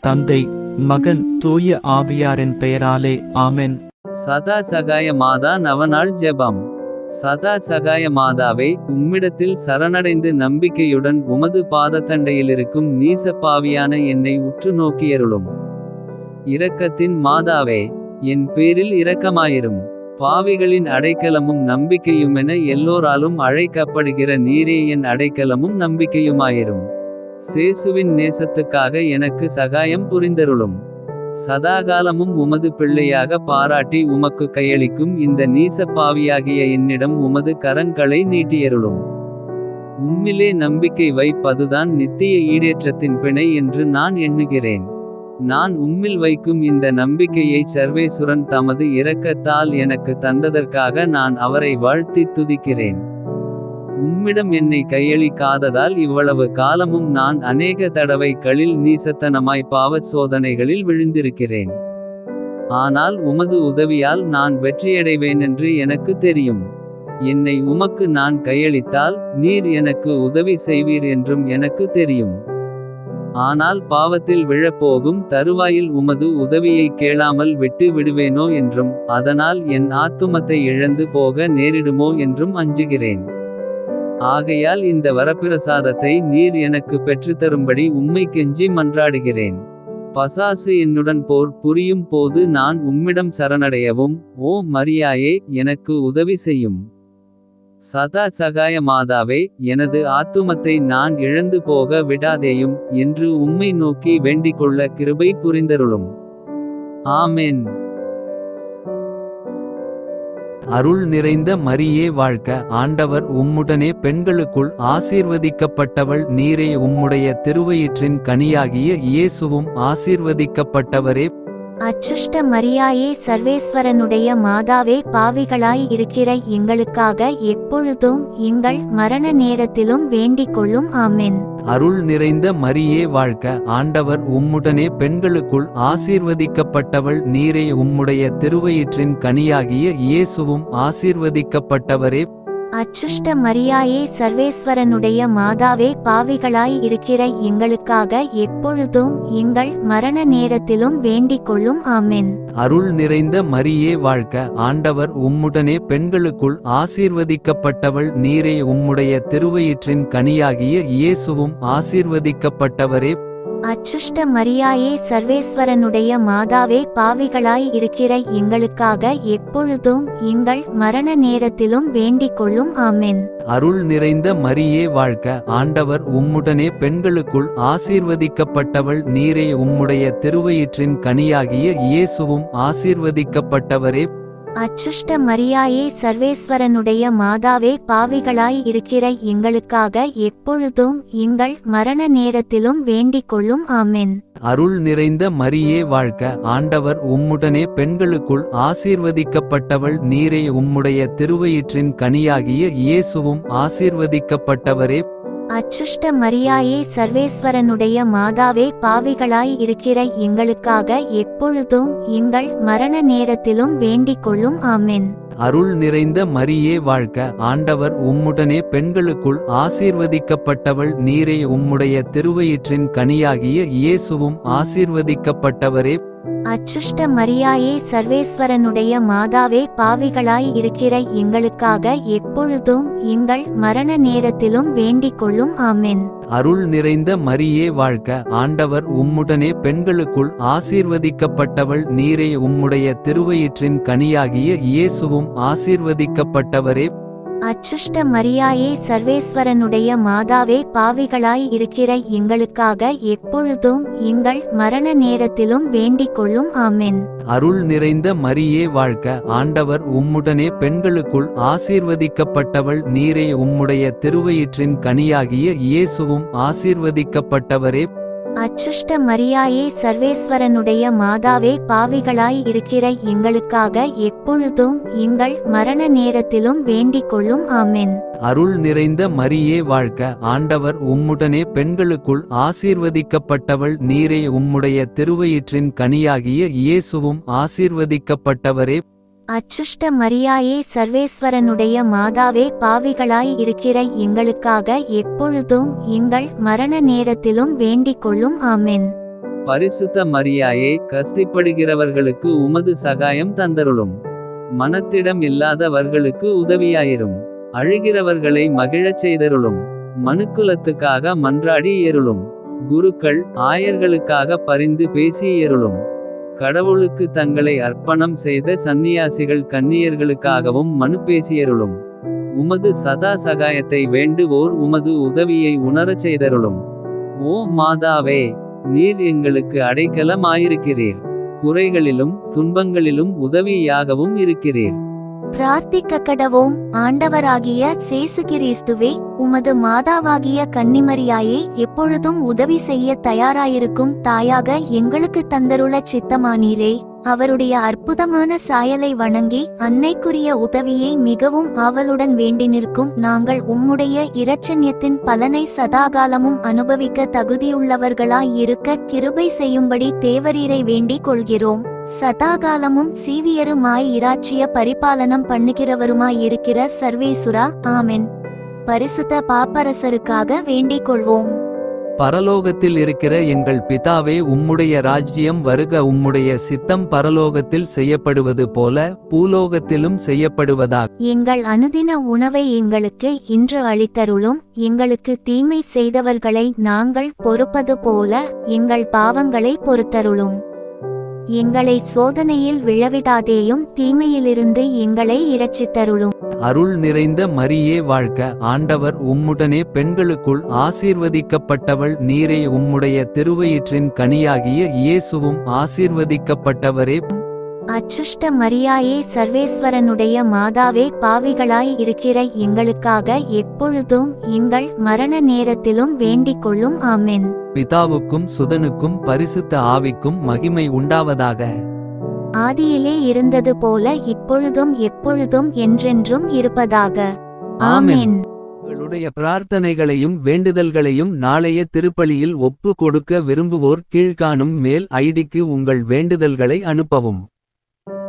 தந்தை மகன் தூய ஆவியாரின் பெயராலே ஆமென். சதா சகாய மாதா நவநாள் ஜெபம். சதா சகாய மாதாவே உம்மிடத்தில் சரணடைந்து நம்பிக்கையுடன் உமது பாதத்தண்டையிலிருக்கும் நீசப்பாவியான என்னை உற்று நோக்கியருளும். இரக்கத்தின் மாதாவே என் பேரில் இரக்கமாயிரும். பாவிகளின் அடைக்கலமும் நம்பிக்கையுமென எல்லோராலும் அழைக்கப்படுகிற நீரே என் அடைக்கலமும் நம்பிக்கையுமாயிரும். சேசுவின் நேசத்துக்காக எனக்கு சகாயம் புரிந்தருளும். சதாகாலமும் உமது பிள்ளையாக பாராட்டி உமக்கு கையளிக்கும் இந்த நீச பாவியாகிய என்னிடம் உமது கரங்களை நீட்டியருளும். உம்மிலே நம்பிக்கை வைப்பதுதான் நித்திய ஈடேற்றத்தின் பிணை என்று நான் எண்ணுகிறேன். நான் உம்மில் வைக்கும் இந்த நம்பிக்கையை சர்வேசுரன் தமது இரக்கத்தால் எனக்கு தந்ததற்காக நான் அவரை வாழ்த்தி துதிக்கிறேன். உம்மிடம் என்னை கையளிக்காததால் இவ்வளவு காலமும் நான் அநேக தடவை களில் நீசத்தனமாய் பாவச் சோதனைகளில் விழுந்திருக்கிறேன். ஆனால் உமது உதவியால் நான் வெற்றியடைவேனென்று எனக்கு தெரியும். என்னை உமக்கு நான் கையளித்தால் நீர் எனக்கு உதவி செய்வீர் என்றும் எனக்கு தெரியும். ஆனால் பாவத்தில் விழப்போகும் தருவாயில் உமது உதவியை கேளாமல் விட்டு விடுவேனோ என்றும் அதனால் என் ஆத்துமத்தை இழந்து போக நேரிடுமோ என்றும் அஞ்சுகிறேன். ஆகையால் இந்த வரப்பிரசாதத்தை நீர் எனக்கு பெற்றுத்தரும்படி உம்மை கெஞ்சி மன்றாடுகிறேன். பசாசு என்னுடன் போர் புரியும் போது நான் உம்மிடம் சரணடையவும் ஓ மரியாயே எனக்கு உதவி செய்யும். சதா சகாய மாதாவே எனது ஆத்துமத்தை நான் இழந்து போக விடாதேயும் என்று உம்மை நோக்கி வேண்டிக்கொள்ள கிருபை புரிந்தருளும். ஆமேன். அருள் நிறைந்த மரியே வாழ்க. ஆண்டவர் உம்முடனே பெண்களுக்குள் ஆசீர்வதிக்கப்பட்டவள். நீரே உம்முடைய திருவயிற்றின் கனியாகிய இயேசுவும் ஆசீர்வதிக்கப்பட்டவரே. அச்சுஷ்ட மரியாயே சர்வேஸ்வரனுடைய மாதாவே பாவிகளாய் இருக்கிற எங்களுக்காக எப்பொழுதும் எங்கள் மரண நேரத்திலும் வேண்டிக் கொள்ளும். ஆமென். அருள் நிறைந்த மரியே வாழ்க. ஆண்டவர் உம்முடனே பெண்களுக்குள் ஆசீர்வதிக்கப்பட்டவள். நீரே உம்முடைய திருவயிற்றின் கனியாகிய இயேசுவும் ஆசீர்வதிக்கப்பட்டவரே. அச்சுஷ்ட மரியாயே சர்வேஸ்வரனுடைய மாதாவே பாவிகளாய் இருக்கிற எங்களுக்காக எப்பொழுதும் எங்கள் மரண நேரத்திலும் வேண்டிக் கொள்ளும் ஆமென். அருள் நிறைந்த மரியே வாழ்க. ஆண்டவர் உம்முடனே பெண்களுக்குள் ஆசீர்வதிக்கப்பட்டவள் நீரே உம்முடைய திருவயிற்றின் கனியாகிய இயேசுவும் ஆசீர்வதிக்கப்பட்டவரே அச்சுஷ்ட மரியாயே சர்வேஸ்வரனுடைய மாதாவே பாவிகளாய் இருக்கிற எங்களுக்காக எப்பொழுதும் எங்கள் மரண நேரத்திலும் வேண்டிக் கொள்ளும். ஆமென். அருள் நிறைந்த மரியே வாழ்க. ஆண்டவர் உம்முடனே பெண்களுக்குள் ஆசீர்வதிக்கப்பட்டவள். நீரே உம்முடைய திருவயிற்றின் கனியாகிய இயேசுவும் ஆசீர்வதிக்கப்பட்டவரே. அச்சுஷ்ட மரியாயே சர்வேஸ்வரனுடைய மாதாவே பாவிகளாய் இருக்கிற எங்களுக்காக எப்பொழுதும் எங்கள் மரண நேரத்திலும் வேண்டிக் கொள்ளும். ஆமென். அருள் நிறைந்த மரியே வாழ்க. ஆண்டவர் உம்முடனே பெண்களுக்குள் ஆசீர்வதிக்கப்பட்டவள். நீரே உம்முடைய திருவயிற்றின் கனியாகிய இயேசுவும் ஆசீர்வதிக்கப்பட்டவரே. அச்சுஷ்ட மரியாயே சர்வேஸ்வரனுடைய மாதாவே பாவிகளாய் இருக்கிற எங்களுக்காக எப்பொழுதும் எங்கள் மரண நேரத்திலும் வேண்டிக் கொள்ளும். ஆமென். அருள் நிறைந்த மரியே வாழ்க. ஆண்டவர் உம்முடனே பெண்களுக்குள் ஆசீர்வதிக்கப்பட்டவள் நீரே உம்முடைய திருவயிற்றின் கனியாகிய இயேசுவும் ஆசீர்வதிக்கப்பட்டவரே அச்சுஷ்ட மரியாயே சர்வேஸ்வரனுடைய மாதாவே பாவிகளாய் இருக்கிற எங்களுக்காக எப்பொழுதும் எங்கள் மரண நேரத்திலும் வேண்டிக் கொள்ளும் ஆமென். அருள் நிறைந்த மரியே வாழ்க. ஆண்டவர் உம்முடனே பெண்களுக்குள் ஆசீர்வதிக்கப்பட்டவள் நீரே உம்முடைய திருவயிற்றின் கனியாகிய இயேசுவும் ஆசீர்வதிக்கப்பட்டவரே. அச்சுஷ்ட மரியாயே சர்வேஸ்வரனுடைய மாதாவே பாவிகளாய் இருக்கிற எங்களுக்காக எப்பொழுதும் எங்கள் மரண நேரத்திலும் வேண்டிக் கொள்ளும் ஆமென். அருள் நிறைந்த மரியே வாழ்க. ஆண்டவர் உம்முடனே பெண்களுக்குள் ஆசீர்வதிக்கப்பட்டவள். நீரே உம்முடைய திருவயிற்றின் கனியாகிய இயேசுவும் ஆசீர்வதிக்கப்பட்டவரே அச்சுஷ்ட மரியாயே சர்வேஸ்வரனுடைய மாதாவே பாவிகளாய் இருக்கிற எங்களுக்காக எப்பொழுதும் எங்கள் மரண நேரத்திலும் வேண்டிக் கொள்ளும். ஆமென். அருள் நிறைந்த மரியே வாழ்க. ஆண்டவர் உம்முடனே பெண்களுக்குள் ஆசீர்வதிக்கப்பட்டவள் நீரே உம்முடைய திருவயிற்றின் கனியாகிய இயேசுவும் ஆசீர்வதிக்கப்பட்டவரே. அச்சுஷ்ட மரியாயே சர்வேஸ்வரனுடைய மாதாவே பாவிகளாய் இருக்கிற எங்களுக்காக எப்பொழுதும் எங்கள் மரண நேரத்திலும் வேண்டிக் கொள்ளும். ஆமென். பரிசுத்த மரியாயே கஸ்திப்படுகிறவர்களுக்கு உமது சகாயம் தந்தருளும். மனத்திடம் இல்லாதவர்களுக்கு உதவியாயிரும். அழுகிறவர்களை மகிழச் செய்தருளும். மனுக்குலத்துக்காக மன்றாடி ஏருளும். குருக்கள் ஆயர்களுக்காக பரிந்து பேசி ஏருளும். கடவுளுக்கு தங்களை அர்ப்பணம் செய்த சந்நியாசிகள் கன்னியர்களுக்காகவும் மனு பேசியருளும். உமது சதா சகாயத்தை வேண்டுவோர் உமது உதவியை உணரச் செய்தருளும். ஓ மாதாவே நீர் எங்களுக்கு அடைக்கலமாயிருக்கிறீர். குறைகளிலும் துன்பங்களிலும் உதவியாகவும் இருக்கிறீர். பிரார்த்திக்க கடவோம் ஆண்டவராகிய சேசு கிறிஸ்துவே உமது மாதாவாகிய கன்னிமரியாயே எப்பொழுதும் உதவி செய்ய தயாராயிருக்கும் தாயாக எங்களுக்கு தந்தருள சித்தமானீரே. அவருடைய அற்புதமான சாயலை வணங்கி அன்னைக்குரிய உதவியை மிகவும் ஆவலுடன் வேண்டி நிற்கும் நாங்கள் உம்முடைய இரட்சண்யத்தின் பலனை சதாகாலமும் அனுபவிக்க தகுதியுள்ளவர்களாய் இருக்க கிருபை செய்யும்படி தேவரீரை வேண்டிக் கொள்கிறோம். சதாகாலமும் சீவியருமாய் இராச்சிய பரிபாலனம் பண்ணுகிறவருமாய் இருக்கிற சர்வேசுரா ஆமென். பரிசுத்த பாப்பரசருக்காக வேண்டிக் கொள்வோம். பரலோகத்தில் இருக்கிற எங்கள் பிதாவே உம்முடைய ராஜ்யம் வருக உம்முடைய சித்தம் பரலோகத்தில் செய்யப்படுவது போல பூலோகத்திலும் செய்யப்படுவதாக. எங்கள் அனுதின உணவை எங்களுக்கு இன்று அளித்தருளும் எங்களுக்கு தீமை செய்தவர்களை நாங்கள் பொறுப்பது போல எங்கள் பாவங்களை பொறுத்தருளும். எங்களை சோதனையில் விழவிடாதேயும் தீமையிலிருந்து எங்களை இரட்சித்தருளும். அருள் நிறைந்த மரியே வாழ்க. ஆண்டவர் உம்முடனே பெண்களுக்குள் ஆசீர்வதிக்கப்பட்டவள் நீரே. உம்முடைய திருவயிற்றின் கனியாகிய இயேசுவும் ஆசீர்வதிக்கப்பட்டவரே. அச்சுஷ்ட மரியாயே சர்வேஸ்வரனுடைய மாதாவே பாவிகளாய் இருக்கிற எங்களுக்காக எப்பொழுதும் எங்கள் மரண நேரத்திலும் வேண்டிக் கொள்ளும். ஆமென். பிதாவுக்கும் சுதனுக்கும் பரிசுத்த ஆவிக்கும் மகிமை உண்டாவதாக. ஆதியிலே இருந்தது போல இப்பொழுதும் எப்பொழுதும் என்றென்றும் இருப்பதாக. ஆமென். உங்களுடைய பிரார்த்தனைகளையும் வேண்டுதல்களையும் நாளைய திருப்பலியில் ஒப்பு கொடுக்க விரும்புவோர் கீழ்காணும் மேல் ஐடிக்கு உங்கள் வேண்டுதல்களை அனுப்பவும்.